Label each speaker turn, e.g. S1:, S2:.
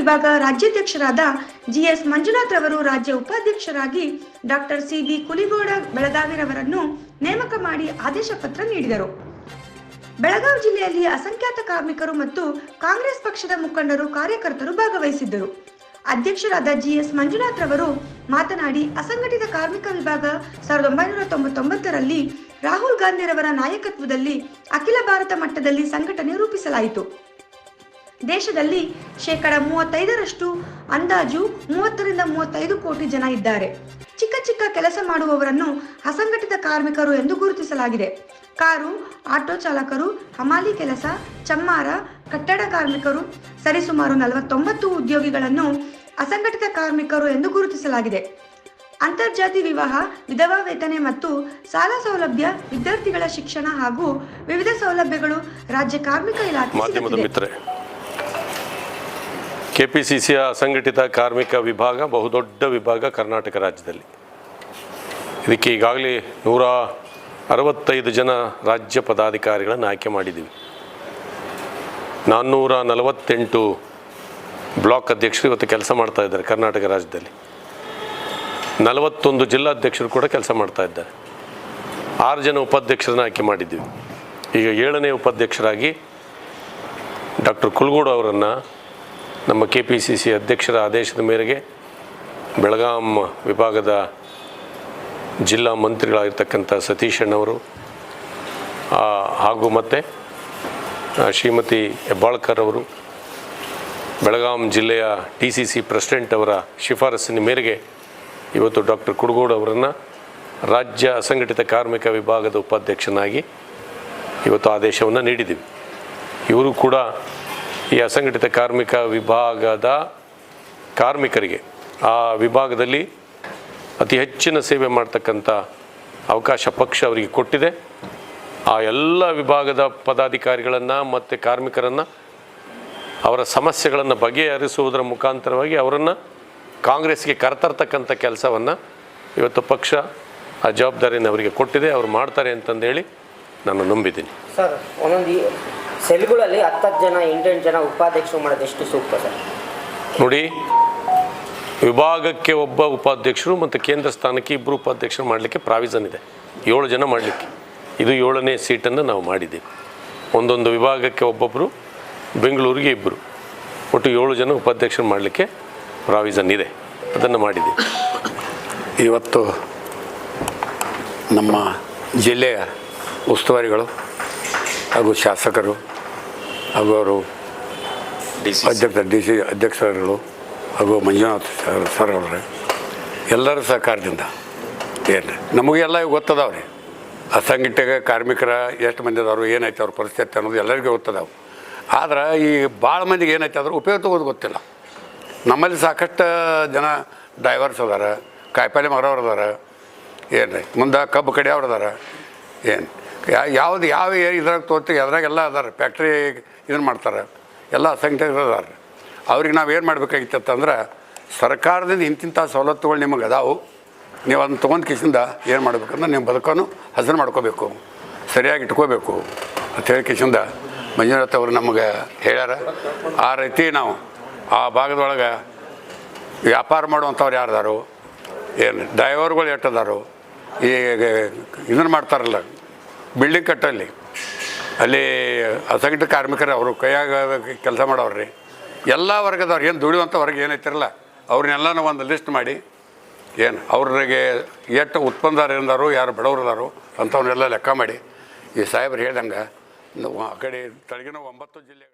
S1: ವಿಭಾಗ ರಾಜ್ಯಾಧ್ಯಕ್ಷರಾದ ಜಿಎಸ್ ಮಂಜುನಾಥ್ ರವರು ರಾಜ್ಯ ಉಪಾಧ್ಯಕ್ಷರಾಗಿ ಡಾಕ್ಟರ್ ಸಿ ಬಿ ಕುಲಿಗೋಡ ಬೆಳಗಾವಿರವರನ್ನು ನೇಮಕ ಮಾಡಿ ಆದೇಶ ಪತ್ರ ನೀಡಿದರು. ಬೆಳಗಾವಿ ಜಿಲ್ಲೆಯಲ್ಲಿ ಅಸಂಖ್ಯಾತ ಕಾರ್ಮಿಕರು ಮತ್ತು ಕಾಂಗ್ರೆಸ್ ಪಕ್ಷದ ಮುಖಂಡರು ಕಾರ್ಯಕರ್ತರು ಭಾಗವಹಿಸಿದ್ದರು. ಅಧ್ಯಕ್ಷರಾದ ಜಿಎಸ್ ಮಂಜುನಾಥ್ ರವರು ಮಾತನಾಡಿ, ಅಸಂಘಟಿತ ಕಾರ್ಮಿಕ ವಿಭಾಗ ಸಾವಿರದ ಒಂಬೈನೂರ ತೊಂಬತ್ತೊಂಬತ್ತರಲ್ಲಿ ರಾಹುಲ್ ಗಾಂಧಿರವರ ನಾಯಕತ್ವದಲ್ಲಿ ಅಖಿಲ ಭಾರತ ಮಟ್ಟದಲ್ಲಿ ಸಂಘಟನೆ ರೂಪಿಸಲಾಯಿತು. ದೇಶದಲ್ಲಿ ಶೇಕಡ ಮೂವತ್ತೈದರಷ್ಟು ಅಂದಾಜು ಮೂವತ್ತರಿಂದ ಮೂವತ್ತೈದು ಕೋಟಿ ಜನ ಇದ್ದಾರೆ. ಚಿಕ್ಕ ಚಿಕ್ಕ ಕೆಲಸ ಮಾಡುವವರನ್ನು ಅಸಂಘಟಿತ ಕಾರ್ಮಿಕರು ಎಂದು ಗುರುತಿಸಲಾಗಿದೆ. ಕಾರು ಆಟೋ ಚಾಲಕರು ಹಮಾಲಿ ಕೆಲಸ ಚಮ್ಮಾರ ಕಟ್ಟಡ ಕಾರ್ಮಿಕರು ಸರಿಸುಮಾರು ನಲವತ್ತೊಂಬತ್ತು ಉದ್ಯೋಗಿಗಳನ್ನು ಅಸಂಘಟಿತ ಕಾರ್ಮಿಕರು ಎಂದು ಗುರುತಿಸಲಾಗಿದೆ. ಅಂತರ್ಜಾತಿ ವಿವಾಹ ವಿಧವಾ ವೇತನೆ ಮತ್ತು ಸಾಲ ಸೌಲಭ್ಯ ವಿದ್ಯಾರ್ಥಿಗಳ ಶಿಕ್ಷಣ ಹಾಗೂ ವಿವಿಧ ಸೌಲಭ್ಯಗಳು ರಾಜ್ಯ ಕಾರ್ಮಿಕ ಇಲಾಖೆ
S2: ಕೆ ಪಿ ಸಿ ಸಿಯ ಅಸಂಘಟಿತ ಕಾರ್ಮಿಕ ವಿಭಾಗ, ಬಹುದೊಡ್ಡ ವಿಭಾಗ ಕರ್ನಾಟಕ ರಾಜ್ಯದಲ್ಲಿ. ಇದಕ್ಕೆ ಈಗಾಗಲೇ ನೂರ ಅರವತ್ತೈದು ಜನ ರಾಜ್ಯ ಪದಾಧಿಕಾರಿಗಳನ್ನು ಆಯ್ಕೆ ಮಾಡಿದ್ದೀವಿ. ನಾನ್ನೂರ ನಲವತ್ತೆಂಟು ಬ್ಲಾಕ್ ಅಧ್ಯಕ್ಷರು ಇವತ್ತು ಕೆಲಸ ಮಾಡ್ತಾ ಇದ್ದಾರೆ ಕರ್ನಾಟಕ ರಾಜ್ಯದಲ್ಲಿ. ನಲವತ್ತೊಂದು ಜಿಲ್ಲಾಧ್ಯಕ್ಷರು ಕೂಡ ಕೆಲಸ ಮಾಡ್ತಾ ಇದ್ದಾರೆ. ಆರು ಜನ ಉಪಾಧ್ಯಕ್ಷರನ್ನು ಆಯ್ಕೆ ಮಾಡಿದ್ದೀವಿ. ಈಗ ಏಳನೇ ಉಪಾಧ್ಯಕ್ಷರಾಗಿ ಡಾಕ್ಟರ್ ಕುಲ್ಗೂಡು ಅವರನ್ನು ನಮ್ಮ ಕೆ ಪಿ ಸಿ ಸಿ ಅಧ್ಯಕ್ಷರ ಆದೇಶದ ಮೇರೆಗೆ ಬೆಳಗಾಂ ವಿಭಾಗದ ಜಿಲ್ಲಾ ಮಂತ್ರಿಗಳಾಗಿರ್ತಕ್ಕಂಥ ಸತೀಶ್ ಅಣ್ಣವರು ಹಾಗೂ ಮತ್ತು ಶ್ರೀಮತಿ ಹೆಬ್ಬಾಳ್ಕರ್ ಅವರು, ಬೆಳಗಾಂ ಜಿಲ್ಲೆಯ ಟಿ ಸಿ ಸಿ ಪ್ರೆಸಿಡೆಂಟ್ ಅವರ ಶಿಫಾರಸ್ಸಿನ ಮೇರೆಗೆ ಇವತ್ತು ಡಾಕ್ಟರ್ ಕುಡುಗೋಡು ಅವರನ್ನು ರಾಜ್ಯ ಅಸಂಘಟಿತ ಕಾರ್ಮಿಕ ವಿಭಾಗದ ಉಪಾಧ್ಯಕ್ಷನಾಗಿ ಇವತ್ತು ಆದೇಶವನ್ನು ನೀಡಿದ್ದೀವಿ. ಇವರು ಕೂಡ ಈ ಅಸಂಘಟಿತ ಕಾರ್ಮಿಕ ವಿಭಾಗದ ಕಾರ್ಮಿಕರಿಗೆ ಆ ವಿಭಾಗದಲ್ಲಿ ಅತಿ ಹೆಚ್ಚಿನ ಸೇವೆ ಮಾಡ್ತಕ್ಕಂಥ ಅವಕಾಶ ಪಕ್ಷ ಅವರಿಗೆ ಕೊಟ್ಟಿದೆ. ಆ ಎಲ್ಲ ವಿಭಾಗದ ಪದಾಧಿಕಾರಿಗಳನ್ನು ಮತ್ತು ಕಾರ್ಮಿಕರನ್ನು ಅವರ ಸಮಸ್ಯೆಗಳನ್ನು ಬಗೆಹರಿಸುವುದರ ಮುಖಾಂತರವಾಗಿ ಅವರನ್ನು ಕಾಂಗ್ರೆಸ್ಗೆ ಕರೆತರ್ತಕ್ಕಂಥ ಕೆಲಸವನ್ನು ಇವತ್ತು ಪಕ್ಷ ಆ ಜವಾಬ್ದಾರಿಯನ್ನು ಅವರಿಗೆ ಕೊಟ್ಟಿದೆ. ಅವರು ಮಾಡ್ತಾರೆ ಅಂತಂದೇಳಿ ನಾನು ನಂಬಿದ್ದೀನಿ.
S3: ಸರ್, ಒಂದೊಂದು ಸೆಲ್ಗಳಲ್ಲಿ ಹತ್ತತ್ತು ಜನ ಎಂಟೆಂಟು ಜನ ಉಪಾಧ್ಯಕ್ಷರು ಮಾಡೋದು ಎಷ್ಟು ಸೂಕ್ತ ಸರ್?
S2: ನೋಡಿ ವಿಭಾಗಕ್ಕೆ ಒಬ್ಬ ಉಪಾಧ್ಯಕ್ಷರು ಮತ್ತು ಕೇಂದ್ರ ಸ್ಥಾನಕ್ಕೆ ಇಬ್ಬರು ಉಪಾಧ್ಯಕ್ಷರು ಮಾಡಲಿಕ್ಕೆ ಪ್ರಾವಿಸನ್ ಇದೆ. ಏಳು ಜನ ಮಾಡಲಿಕ್ಕೆ. ಇದು ಏಳನೇ ಸೀಟನ್ನು ನಾವು ಮಾಡಿದ್ದೀವಿ. ಒಂದೊಂದು ವಿಭಾಗಕ್ಕೆ ಒಬ್ಬೊಬ್ಬರು ಬೆಂಗಳೂರಿಗೆ ಇಬ್ಬರು ಒಟ್ಟು ಏಳು ಜನ ಉಪಾಧ್ಯಕ್ಷರು ಮಾಡಲಿಕ್ಕೆ ಪ್ರಾವಿಸನ್ ಇದೆ. ಅದನ್ನು ಮಾಡಿದ್ದೀವಿ.
S4: ಇವತ್ತು ನಮ್ಮ ಜಿಲ್ಲೆಯ ಉಸ್ತುವಾರಿಗಳು ಹಾಗೂ ಶಾಸಕರು ಅವರು ಅಧ್ಯಕ್ಷ ಡಿ ಸಿ ಅಧ್ಯಕ್ಷರುಗಳು ಹಾಗೂ ಮಂಜುನಾಥ್ ಸರ್ ಸರ್ ಅವರೇ. ಎಲ್ಲರ ಸಹಕಾರದಿಂದ. ಏನು ನಮಗೆಲ್ಲ ಆ ಅಸಂಘಟಿತ ಕಾರ್ಮಿಕರ ಎಷ್ಟು ಮಂದಿ ಅದಾರು ಏನಾಯ್ತು ಅವ್ರ ಪರಿಸ್ಥಿತಿ ಅನ್ನೋದು ಎಲ್ಲರಿಗೂ ಗೊತ್ತದಾವು. ಆದ್ರೆ ಈ ಭಾಳ ಮಂದಿಗೆ ಏನಾಯ್ತು ಅದ್ರ ಉಪಯೋಗ ತಗೋದು ಗೊತ್ತಿಲ್ಲ. ನಮ್ಮಲ್ಲಿ ಸಾಕಷ್ಟು ಜನ ಡ್ರೈವರ್ಸ್ ಅದಾರ ಕಾಯಿಪಲ್ಲೆ ಮಾರೋರು ಅದಾರ. ಏನು ರೀ ಮುಂದೆ ಕಬ್ಬು ಕಡಿಯವ್ರು ಅದಾರ. ಏನು ಯಾವ್ದು ಯಾವ ಇದ್ರಾಗ ತೋತಿ ಅದ್ರಾಗೆಲ್ಲ ಅದಾರ ಫ್ಯಾಕ್ಟ್ರಿ ಇದನ್ನು ಮಾಡ್ತಾರೆ, ಎಲ್ಲ ಅಸಂಖ್ಯಾತರು ಅದಾರ. ಅವ್ರಿಗೆ ನಾವು ಏನು ಮಾಡ್ಬೇಕಾಗಿತ್ತಂದ್ರೆ ಸರ್ಕಾರದಿಂದ ಇಂತಿಂಥ ಸವಲತ್ತುಗಳು ನಿಮಗೆ ಅದಾವು. ನೀವು ಅದನ್ನ ತೊಗೊಂಡು ಕಿಸಿಂದ ಏನು ಮಾಡ್ಬೇಕಂದ್ರೆ ನೀವು ಬದುಕನ್ನು ಹಸನು ಮಾಡ್ಕೋಬೇಕು. ಸರಿಯಾಗಿ ಇಟ್ಕೋಬೇಕು. ಅಂತ ಹೇಳಿ ಕಿಸಿಂದ ಮಂಜುನಾಥ್ ಅವರು ನಮಗೆ ಹೇಳ್ಯಾರ. ಆ ರೀತಿ ನಾವು ಆ ಭಾಗದೊಳಗೆ ವ್ಯಾಪಾರ ಮಾಡುವಂಥವ್ರು ಯಾರ್ದಾರು, ಏನು ಡ್ರೈವರ್ಗಳು ಎಟ್ಟದಾರು ಈ ಇದನ್ನು ಮಾಡ್ತಾರಲ್ಲ ಬಿಲ್ಡಿಂಗ್ ಕಟ್ಟಲ್ಲಿ. ಅಲ್ಲಿ ಅಸಂಘಟಿತ ಕಾರ್ಮಿಕರು ಅವರು ಕೈಯಾಗ ಕೆಲಸ ಮಾಡೋರು ಎಲ್ಲ ವರ್ಗದವ್ರು, ಏನು ದುಡಿಯುವಂಥ ವರ್ಗ ಏನೈತಿರಲ್ಲ, ಅವ್ರನ್ನೆಲ್ಲನೂ ಒಂದು ಲಿಸ್ಟ್ ಮಾಡಿ, ಏನು ಅವ್ರಿಗೆ ಎಷ್ಟು ಉತ್ಪನ್ನದಾರ ಏನದಾರು ಯಾರು ಬಡವ್ರದಾರು ಅಂಥವನ್ನೆಲ್ಲ ಲೆಕ್ಕ ಮಾಡಿ. ಈ ಸಾಹೇಬ್ರು ಹೇಳ್ದಂಗೆ ಆ ಕಡೆ, ತಳಗಿನ ಒಂಬತ್ತು ಜಿಲ್ಲೆ